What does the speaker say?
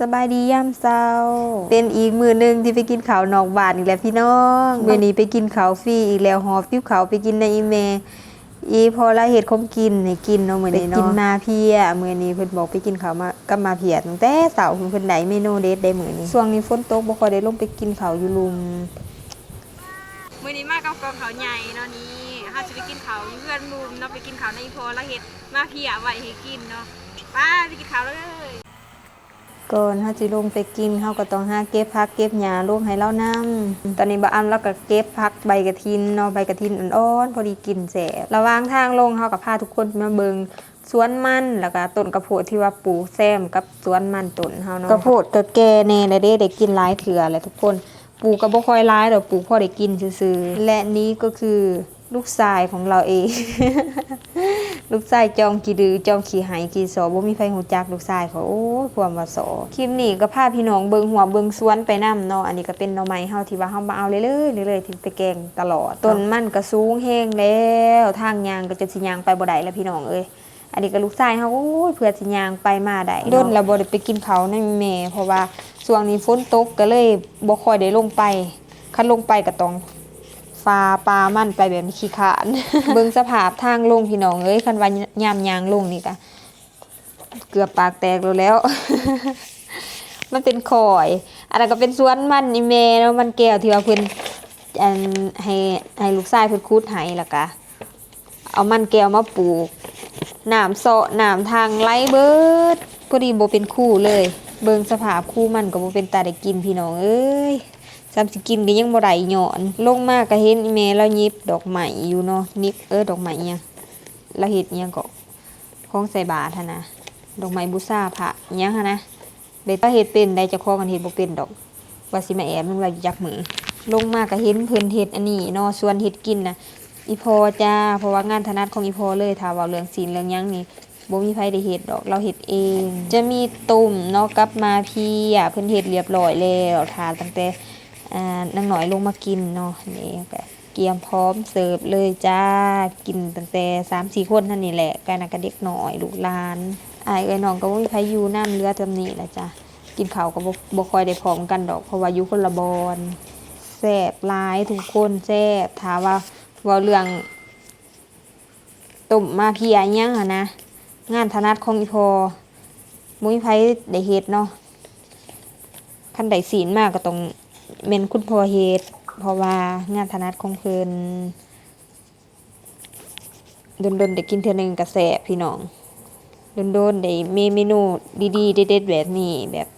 สบายดีย่ำเช้า เป็นอีกมือหนึ่งที่ไปกินข้าวนอกบ้านอีกแล้วพี่น้องมื้อนี้ไปกินข้าวฟรีอีกแล้วหอบติ้วข้าวไปกินในอีเมอีพอละเฮ็ดคมกินให้กินเนาะมื้อนี้เนาะกินมาเพียมื้อนี้เพิ่นบอกไปกินข้าวมากับมาเพียตั้งแต่เช้าเพิ่นได้เมนูเด็ดได้มื้อนี้ช่วงนี้ฝนตกบ่ค่อยได้ลงไปกินข้าวอยู่ลุมมื้อนี้มากับกองเขาวใหญ่เนาะนี่เฮาสิไปกินข้าวอยู่เพื่อนมุมเนาะไปกินข้าวในอีพอแล้วเฮ็ดมาเพียไว้ให้กินเนาะไป้าไปกินข้าวแล้วเลย ก่อนเฮาสิลงไปกินเฮาก็ต้องหาเก็บผักเก็บหญ้าลงให้เรานํตอนนี้บ่อำแล้วก็เก็บผักใบกระถินเนาะใบกระถินอ่อนๆพอดีกินแซ่บระหว่างทางลงเฮาก็พาทุกคนมาเบิงสวนมันแล้วก็ต้นกระโพดที่ว่าปลูกแซมกับสวนมันต้นเฮาเนาะกระโพดก็แก่แน่แล้วเด้ได้กินหลายเถื่อแหละทุกคนปลูกก็บ่ค่อยหลายดอกปลูกพอได้กินซื่อๆและนี้ก็คือลูกชายของเราเอง ลูกชายจองกี่ดือจองขี่หายกี่สอบ่มีไผฮู้จักลูกชายเขาโอ้ยความว่าสอคลิปนี้ก็พาพี่น้องเบิงหัวเบิงสวนไปนํเนาะอันนี้ก็เป็นหน่อไม้เฮาที่ว่าเฮามาเอาเรื่อยๆเรื่อยๆที่ไปแกงตลอดต้นมันก็สูงแฮงแล้วทางยางก็จะสิยางไปบ่ได้แล้วพี่น้องเอ้ยอันนี้ก็ลูกชายเฮาโอ้ยเพื่อสิยางไปมาได้เนาะดนแล้วบ่ได้ไปกินข้าในแม่เพราะว่าช่วงนี้ฝนตกก็เลยบ่ค่อยได้ลงไปคันลงไปก็ต้อง ฟาปลามันไปแบบขี้ขาน เบิ่งสภาพทางลงพี่น้องเอ้ยคันว่ายามยางลงนี่ก็เกือบปากแตกแล้วแล้ว มันเป็นข่อย อันนั้นก็เป็นสวนมันอีเมแล้วมันแก้วที่ว่าเพิ่นอันให้ให้ลูกชายเพิ่นคูดให้ล้วก็เอามันแก้วมาปลูกน้ำเซน้ำทางไหลเบิด พอดีโบเป็นคู่เลย เบิงสภาพคู่มันก็บ่เป็นตาได้กินพี่น้องเอ้ยจำสิกินก็ยังบ่ได้หย่อน ลงมากก็เห็นแม่เรายิบดอกไม้อยู่เนาะนิบเออดอกไม้อิหยังเราเฮ็ดอิหยังก็ของใส่บาตรหั้นะดอกไม้บูชาพระอิหยังหั้นะเบ็ดว่าเฮ็ดเป็นได้จะคอกันเฮ็ดบ่เป็นดอกว่าสิมาแอบมันว่ายักมือลงมากก็เห็นเพิ่นเฮ็ดอันนี้เนาะส่วนเฮ็ดกินนะอีพอจ้าเพราะว่างานถนัดของอีพอเลยถ้าว่าเรื่องศีลเรื่องยังนี่ บ่มีไผได้เฮ็ดดอกเราเฮ็ดเอง จะมีตุ่มเนาะกับมาพี่อะเพิ่นเฮ็ดเรียบร้อยแล้วทานตั้งแต่อ่านางหน่อยลงมากินเนาะนี่ก็เกียมพร้อมเสิร์ฟเลยจ้ากินตั้งแต่สามสี่คนนั่นนี่แหละกันนะก็เด็กหน่อยลูกหลานอายเอ้น้องก็บ่มีใครอยู่น้ำเรือจำนี้แหละจ้ะกินข้าวก็บ่บ่ค่อยได้พร้อมกันดอกเพราะว่าอยู่คนละบอนแซ่บหลายทุกคนแซ่บถามว่าเว่าเรื่องต้มมาเพียอิหยังอะนะ งานถนัดของอีพอมุ้ยไผได้เฮ็ดเนาะคันได้ศีลมากก็ต้องเมนคุณพ่อเฮ็ดเพราะว่างานถนัดของเพิ่นโดนได้กินเทื่อหนึงกระแสพี่น้องโดนได้มีเมนูดีๆเด็ดๆแบบนี้แบบ